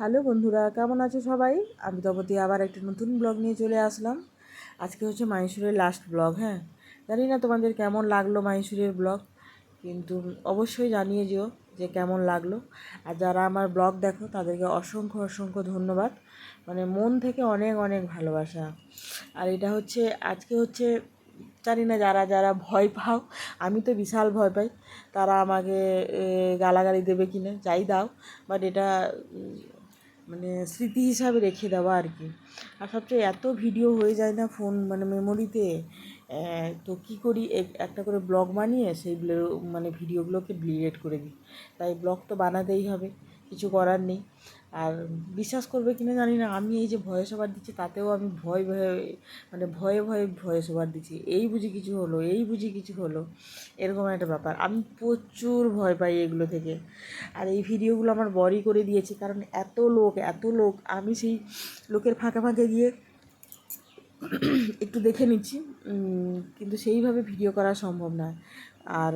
Hello বন্ধুরা, কেমন আছো সবাই? আমি তপতি, আবার একটা নতুন ব্লগ নিয়ে চলে আসলাম। আজকে হচ্ছে মাইসুরের লাস্ট ব্লগ হ্যাঁ? জানি না তোমাদের কেমন লাগল মাইসুরের ব্লগ, কিন্তু অবশ্যই জানিয়ে যেও যে কেমন লাগল। আর যারা আমার ব্লগ দেখো, তাদেরকে অসংখ্য অসংখ্য ধন্যবাদ। মানে মন থেকে অনেক অনেক ভালোবাসা। আর এটা হচ্ছে, আজকে হচ্ছে, জানি না যারা যারা ভয় পাও, আমি তো বিশাল ভয় পাই। তারা আমাকে গালাগালি দেবে কি না যাই দাও। বাট এটা মানে স্মৃতি হিসাবে রেখে দেওয়া আর কি। আর সবচেয়ে এত ভিডিও হয়ে যায় না ফোন মানে মেমোরিতে তো কী করি? এক- একটা করে ব্লগ বানিয়ে সেই মানে ভিডিওগুলোকে ডিলিট করে দিই। তাই ব্লগ তো বানাতেই হবে। কিছু করার নেই। আর বিশ্বাস করবে কিনা জানি না। আমি এই যে ভয়েস ওভার দিচ্ছি, তাতেও আমি ভয় ভয়ে মানে ভয়ে ভয়ে ভয়েস ওভার দিচ্ছি। এই বুঝি কিছু হলো, এই বুঝি কিছু হলো, এরকম একটা ব্যাপার। আমি প্রচুর ভয় পাই এগুলো থেকে। আর এই ভিডিওগুলো আমার বরই করে দিয়েছে, কারণ এত লোক এত লোক, আমি সেই লোকের ফাঁকে ফাঁকে গিয়ে একটু দেখে নিচ্ছি। কিন্তু সেইভাবে ভিডিও করা সম্ভব নয়। আর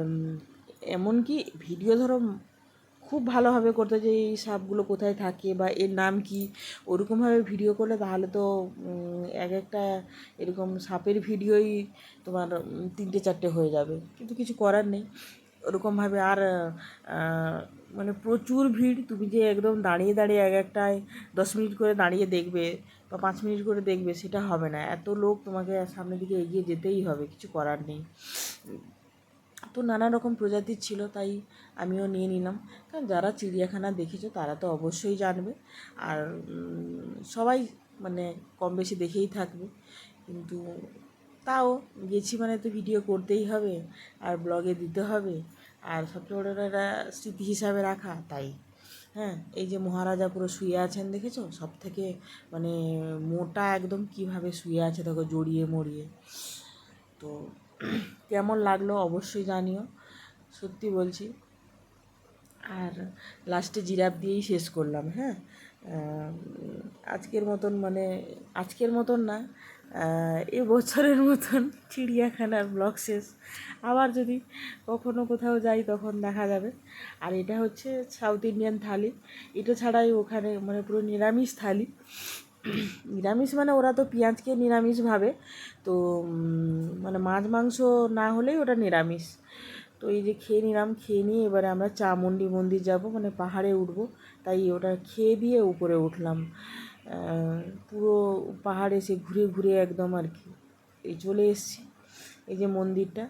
এমনকি ভিডিও ধরো খুব ভালোভাবে করতে যে এই সাপগুলো কোথায় থাকে বা এর নাম কি। ওরকমভাবে ভিডিও করলে তাহলে তো এক একটা এরকম সাপের ভিডিওই তোমার তিনটে চারটে হয়ে যাবে। কিন্তু কিছু করার নেই। ওরকমভাবে আর মানে প্রচুর ভিড়। তুমি যে একদম দাঁড়িয়ে দাঁড়িয়ে এক একটায় দশ মিনিট করে দাঁড়িয়ে দেখবে বা পাঁচ মিনিট করে দেখবে, সেটা হবে না। এত লোক তোমাকে সামনের দিকে এগিয়ে যেতেই হবে। কিছু করার নেই। তো নানা রকম প্রজাতির ছিল, তাই আমিও নিয়ে নিলাম। কারণ যারা চিড়িয়াখানা দেখেছ, তারা তো অবশ্যই জানবে। আর সবাই মানে কম বেশি দেখেই থাকবে। কিন্তু তাও গেছি মানে তো ভিডিও করতেই হবে, আর ব্লগে দিতে হবে, আর সবচেয়ে বড় একটা স্মৃতি হিসাবে রাখা, তাই। হ্যাঁ এই যে মহারাজা পুরো শুয়ে আছেন, দেখেছ? সব থেকে মানে মোটা একদম কীভাবে শুয়ে আছে, দেখো, জড়িয়ে মরিয়ে। তো কেমন লাগল অবশ্যই জানিও, সত্যি বলছি। আর লাস্টে জিরাফ দিয়েই শেষ করলাম হ্যাঁ? আজকের মতন মানে আজকের মতন না এ বছরের মতন চিড়িয়াখানার ব্লগ শেষ। আবার যদি কখনো কোথাও যাই তখন দেখা যাবে। আর এটা হচ্ছে সাউথ ইন্ডিয়ান থালি এটা ছাড়াই ওখানে মানে পুরো নিরামিষ থালি নিরামিষ মানে ওরা তো পেঁয়াজকে নিরামিষ ভাবে। তো মানে মাছ, মাংস না হলেই ওটা নিরামিষ। তো এই যে খেয়ে নিলাম, খেয়ে নিয়ে এবারে আমরা চামুন্ডি মন্দির যাব মানে পাহাড়ে উঠবো। তাই ওটা খেয়ে দিয়ে উপরে উঠলাম। পুরো পাহাড়ে এসে ঘুরে ঘুরে একদম আর কি, এই চলে এসেছি, এই যে মন্দিরটা।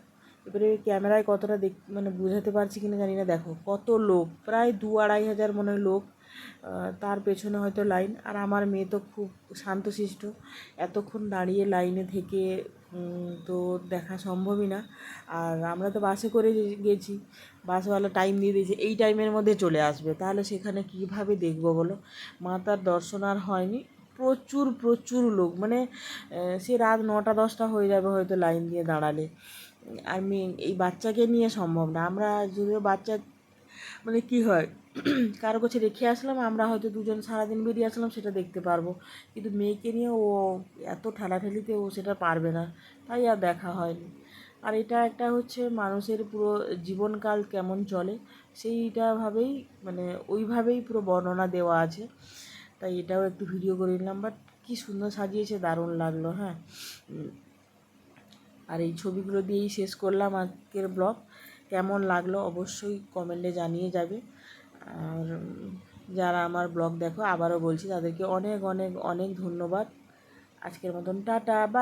এবারে ক্যামেরায় কতটা দেখ মানে বোঝাতে পারছি কিনা জানি না, দেখো কত লোক, প্রায় দু আড়াই হাজার মনে হয় লোক তার পেছনে হয়তো লাইন। আর আমার মেয়ে তো খুব শান্তশিষ্ট। এতক্ষণ দাঁড়িয়ে লাইনে থেকে তো দেখা সম্ভবই না। আর আমরা তো বাসে করে গেছি। বাসওয়ালা টাইম দিয়ে দিয়েছে, এই টাইমের মধ্যে চলে আসবে। তাহলে সেখানে কীভাবে দেখব বলো? মাতার দর্শন আর হয়নি। প্রচুর প্রচুর লোক। মানে সে রাত নটা, দশটা হয়ে যাবে হয়তো লাইন দিয়ে দাঁড়ালে। আমি এই বাচ্চাকে নিয়ে সম্ভব না। আমরা যদিও বাচ্চা মানে কি হয়, কারও কাছে রেখে আসলাম, আমরা হয়তো দুজন সারাদিন বেরিয়ে আসলাম, সেটা দেখতে পারব। কিন্তু মেয়েকে নিয়ে ও এত ঠেলাঠেলিতে ও সেটা পারবে না, তাই আর দেখা হয়নি। আর এটা একটা হচ্ছে মানুষের পুরো জীবনকাল কেমন চলে সেইটাভাবেই মানে ওইভাবেই পুরো বর্ণনা দেওয়া আছে। তাই এটাও একটু ভিডিও করে নিলাম বাট কী সুন্দর সাজিয়েছে, দারুণ লাগল হ্যাঁ। আর এই ছবিগুলো দিয়েই শেষ করলাম আজকের ব্লগ কেমন লাগল অবশ্যই কমেন্টে জানিয়ে যাবে। আর যারা আমার ব্লগ দেখো, আবারও বলছি তাদেরকে অনেক অনেক অনেক ধন্যবাদ। আজকের মতন টাটা বা